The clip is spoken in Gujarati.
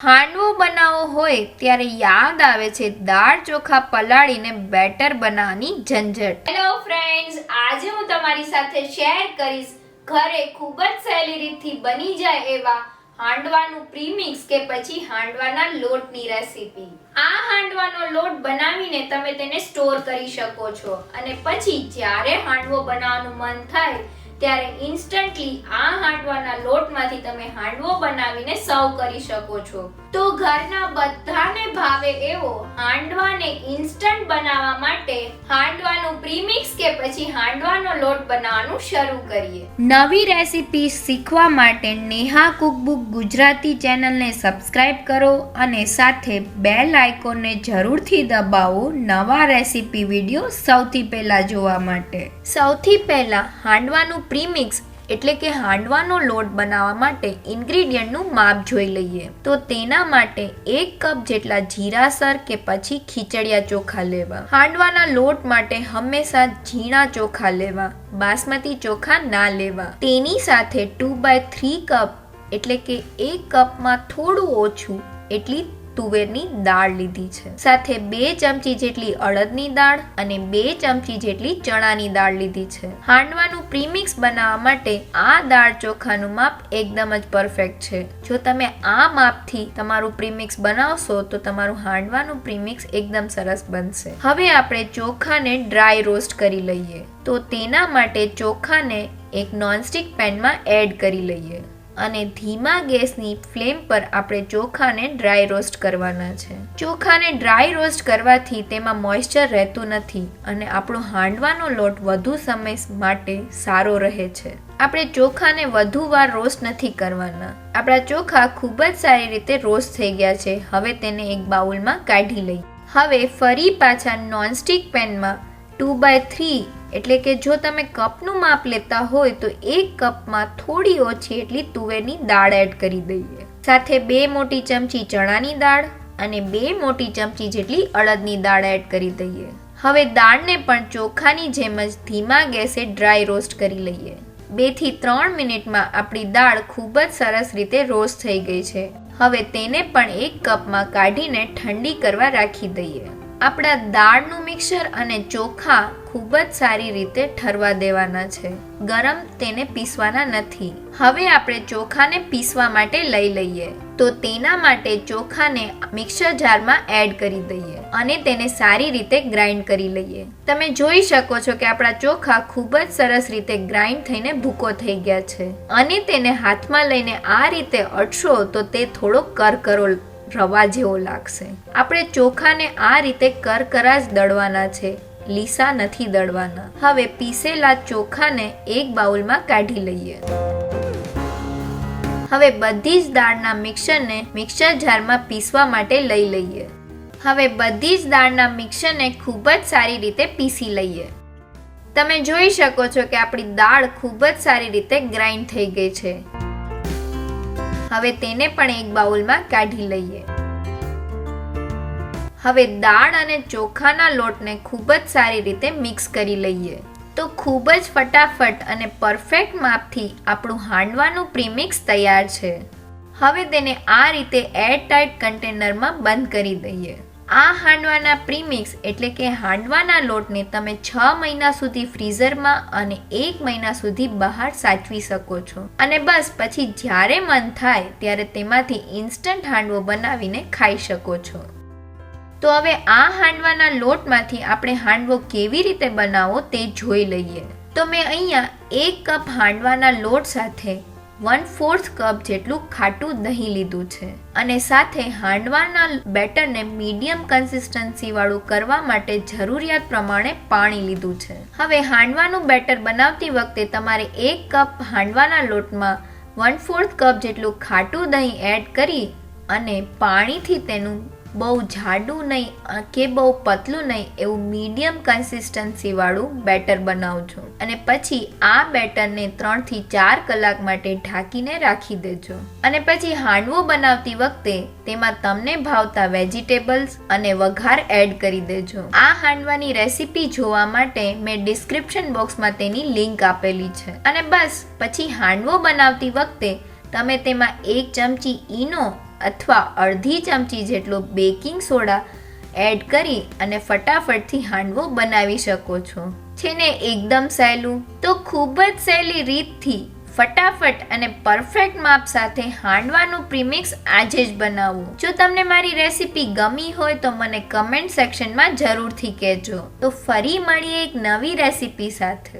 હાંડવો બનાવવો હોય ત્યારે યાદ આવે છે દાળ ચોખા પલાળીને બેટર બનાવવાની ઝંઝટ. હેલો ફ્રેન્ડ્સ આજે હું તમારી સાથે શેર કરીશ ઘરે ખૂબ જ સહેલી રીતથી બની જાય એવા હાંડવાનું પ્રીમિક્સ કે પછી હાંડવાના લોટની રેસીપી આ હાંડવાનો લોટ બનાવીને તમે તેને સ્ટોર કરી શકો છો અને પછી જ્યારે હાંડવો બનાવવાનું મન થાય ત્યારે ઇન્સ્ટન્ટલી આ હાંડવાના લોટમાંથી તમે હાંડવો બનાવીને સર્વ કરી શકો છો. તો ઘરના બધાને ભાવે એવો હાંડવાને ઇન્સ્ટન્ટ બનાવવા માટે હાંડવાનું પ્રીમિક્સ કે પછી હાંડવાનો લોટ બનાવવાનું શરૂ કરીએ. નવી રેસીપી શીખવા માટે નેહા કુકબુક ગુજરાતી ચેનલને સબસ્ક્રાઇબ કરો અને સાથે બેલ આઇકોનને જરૂરથી દબાવો નવા રેસીપી વીડિયો સૌથી પહેલા જોવા માટે. સૌથી પહેલા હાંડવાનું પ્રીમિક્સ એટલે કે હાંડવાનો લોટ બનાવવા માટે ઇન્ગ્રીડિયન્ટનું માપ જોઈ લઈએ. તો તેના માટે એક કપ જેટલા જીરાસર કે પછી ખીચડિયા ચોખા લેવા. હાંડવાના લોટ માટે હંમેશા ઝીણા ચોખા લેવા. બાસમતી ચોખા ના લેવા. તેની સાથે ટુ બાય થ્રી કપ એટલે કે એક કપમાં થોડું ઓછું, એટલી તુવેરની દાળ લીધી છે. સાથે બે ચમચી જેટલી અડદની દાળ અને બે ચમચી જેટલી ચણાની દાળ લીધી છે. હાંડવાનું પ્રીમિક્સ બનાવવા માટે આ દાળ ચોખાનું માપ એકદમ જ પરફેક્ટ છે. જો તમે આ માપથી તમારું પ્રીમિક્સ બનાવશો, તો તમારું હાંડવાનું પ્રીમિક્સ એકદમ સરસ બનશે. હવે આપણે ચોખાને ડ્રાય રોસ્ટ કરી લઈએ. તો તેના માટે ચોખાને એક નોનસ્ટિક પેનમાં એડ કરી લઈએ. અને ધીમા ગેસની ફ્લેમ પર આપણે ચોખાને ડ્રાય રોસ્ટ કરવાના છે. ચોખાને ડ્રાય રોસ્ટ કરવાથી તેમાં મોઇસ્ચર રહેતું નથી અને આપણો હાંડવાનો લોટ વધુ સમય માટે સારો રહે છે. આપણે ચોખાને વધુ વાર રોસ્ટ નથી કરવાના. આપણા ચોખા ખૂબ જ સારી રીતે રોસ્ટ થઈ ગયા છે. હવે તેને એક બાઉલમાં કાઢી લઈ હવે ફરી પાછા નોનસ્ટિક પેનમાં ટુ બાય થ્રી એટલે કે જો તમે કપનું માપ લેતા હોય તો એક કપમાં થોડી ઓછી એટલી તુવેરની દાળ એડ કરી દઈએ. સાથે બે મોટી ચમચી ચણાની દાળ અને બે મોટી ચમચી જેટલી અડદની દાળ એડ કરી દઈએ. હવે દાળને પણ ચોખાની જેમ જ ધીમા ગેસે ડ્રાય રોસ્ટ કરી લઈએ. બેથી ત્રણ મિનિટમાં આપણી દાળ ખૂબ જ સરસ રીતે રોસ્ટ થઈ ગઈ છે. હવે તેને પણ એક કપમાં કાઢીને ઠંડી કરવા રાખી દઈએ. આપણા દાળનું મિક્સર અને ચોખા ખૂબ જ સારી રીતે ઠરવા દેવાના છે. ગરમ તેને પીસવાના નથી. હવે આપણે ચોખાને પીસવા માટે લઈ લઈએ. તો તેના માટે ચોખાને મિક્સર જારમાં એડ કરી દઈએ અને તેને સારી રીતે ગ્રાઇન્ડ કરી લઈએ. તમે જોઈ શકો છો કે આપણા ચોખા ખૂબ જ સરસ રીતે ગ્રાઇન્ડ થઈને ભૂકો થઈ ગયા છે. અને તેને હાથમાં લઈને આ રીતે અડશો તો તે થોડો કરકરો રવા જેવો લાગશે. આપણે ચોખાને આ રીતે કરકરા જ દળવાના છે. લીસા નથી દળવાના. હવે પીસેલા ચોખાને એક બાઉલમાં કાઢી લઈએ. હવે બધી જ દાળના મિક્સરને મિક્સર જારમાં પીસવા માટે લઈ લઈએ. હવે બધી જ દાળના મિક્સરને ખૂબ જ સારી રીતે પીસી લઈએ. તમે જોઈ શકો છો કે આપણી દાળ ખૂબ જ સારી રીતે ગ્રાઇન્ડ થઈ ગઈ છે. હવે તેને પણ એક બાઉલમાં કાઢી લઈએ. હવે દાળ અને ચોખાના લોટને ખૂબ જ સારી રીતે મિક્સ કરી લઈએ. તો ખૂબ જ ફટાફટ અને પરફેક્ટ માપથી આપણું હાંડવાનું પ્રીમિક્સ તૈયાર છે. હવે તેને આ રીતે એર ટાઈટ કન્ટેનરમાં બંધ કરી દઈએ. આ હાંડવાના પ્રીમિક્સ એટલે કે હાંડવાના લોટને તમે છ મહિના સુધી ફ્રીઝરમાં અને એક મહિના સુધી બહાર સાચવી શકો છો. અને બસ, પછી જ્યારે મન થાય ત્યારે તેમાંથી ઇન્સ્ટન્ટ હાંડવો બનાવીને ખાઈ શકો છો. તો હવે આ હાંડવાના લોટમાંથી આપણે હાંડવો કેવી રીતે બનાવવો તે જોઈ લઈએ. તો મેં અહીંયા એક કપ હાંડવાના લોટ સાથે વન ફોર્થ કપ જેટલું ખાટું દહીં લીધું છે અને સાથે હાંડવાના બેટરને મીડિયમ કન્સિસ્ટન્સી વાળું કરવા માટે જરૂરિયાત પ્રમાણે પાણી લીધું છે. હવે હાંડવાનું બેટર બનાવતી વખતે તમારે એક કપ હાંડવાના લોટમાં વન ફોર્થ કપ જેટલું ખાટું દહીં એડ કરી અને પાણીથી તેનું બહુ જાડું નહીં કે બહુ પતલું નહીં, એવું મીડિયમ કન્સિસ્ટન્સીવાળું બેટર બનાવજો અને પછી આ બેટરને ત્રણથી ચાર કલાક માટે ઢાંકીને રાખી દેજો. અને પછી હાંડવો બનાવતી વખતે તેમાં તમને ભાવતા વેજીટેબલ્સ અને વઘાર એડ કરી દેજો. આ હાંડવાની રેસીપી જોવા માટે મેં ડિસ્ક્રિપ્શન બોક્સમાં તેની લિંક આપેલી છે. અને બસ, પછી હાંડવો બનાવતી વખતે તમે તેમાં એક ચમચી ઈનો અથવા અડધી ચમચી જેટલો બેકિંગ સોડા એડ કરી અને ફટાફટથી હાંડવો બનાવી શકો છો. છે ને એકદમ સહેલું. તો ખૂબ જ સહેલી રીતથી ફટાફટ અને પરફેક્ટ માપ સાથે હાંડવાનું પ્રીમિક્સ આજે જ બનાવો. જો તમને મારી રેસીપી ગમી હોય તો મને કમેન્ટ સેક્શનમાં જરૂરથી કહેજો. તો ફરી મળીએ એક નવી રેસીપી સાથે.